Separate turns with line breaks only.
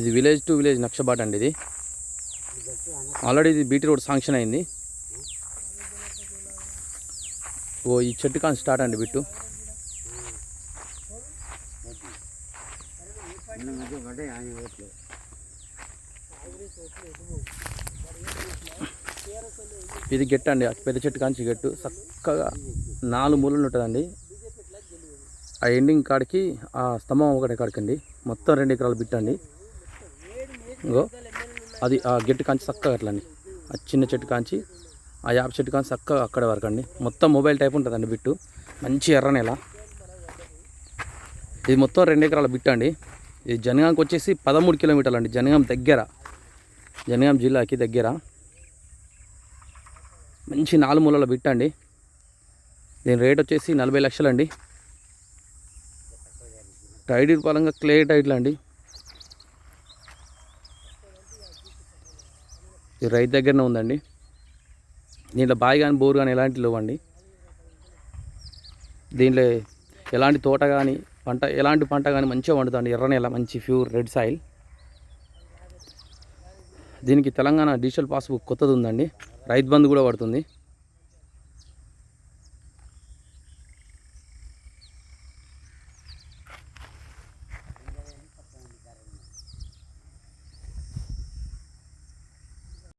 ఇది village to village నక్షబాట్ అండి ఇది. ఆల్రెడీ ఇది బీటీ రోడ్ శాంక్షన్ అయింది. ఓ ఈ చెట్టు కాని స్టార్ట్ అండి బిట్టు. ఇది గెట్టు అండి పెద్ద చెట్టు కాంచి గెట్టు. చక్కగా నాలుగు మూలలు ఉంటుందండి. ఆ ఎండింగ్ కాడికి ఆ స్తంభం ఒకటి కాడికండి. మొత్తం రెండు ఎకరాలు బిట్టండి ఇంకో అది ఆ గెట్టు కాంచి చక్కగా అట్లా అండి ఆ చిన్న చెట్టు కాంచి ఆ యాప చెట్టు కాంచి చక్కగా అక్కడ వరకు అండి. మొత్తం మొబైల్ టైప్ ఉంటుందండి బిట్టు. మంచి ఎర్ర నేల. ఇది మొత్తం రెండు ఎకరాల బిట్టు అండి. ఇది జనగాంకి వచ్చేసి పదమూడు కిలోమీటర్లు అండి. జనగాం దగ్గర. జనగాం జిల్లాకి దగ్గర. మంచి నాలుగు మూలల బిట్ అండి. దీని రేట్ వచ్చేసి నలభై లక్షలు అండి టైడ్ పరంగా క్లే టైట్లు అండి. ఇది రైతు దగ్గరనే ఉందండి. దీంట్లో బావి కానీ బోర్ కానీ ఎలాంటి లేవండి. దీంట్లో ఎలాంటి తోట కానీ పంట ఎలాంటి పంట కానీ మంచిగా వండుతుంది ఎర్ర నేల మంచి ప్యూర్ రెడ్ సాయిల్. దీనికి తెలంగాణ డిజిటల్ పాస్బుక్ కొత్తది ఉందండి. రైతు బంధు కూడా పడుతుంది.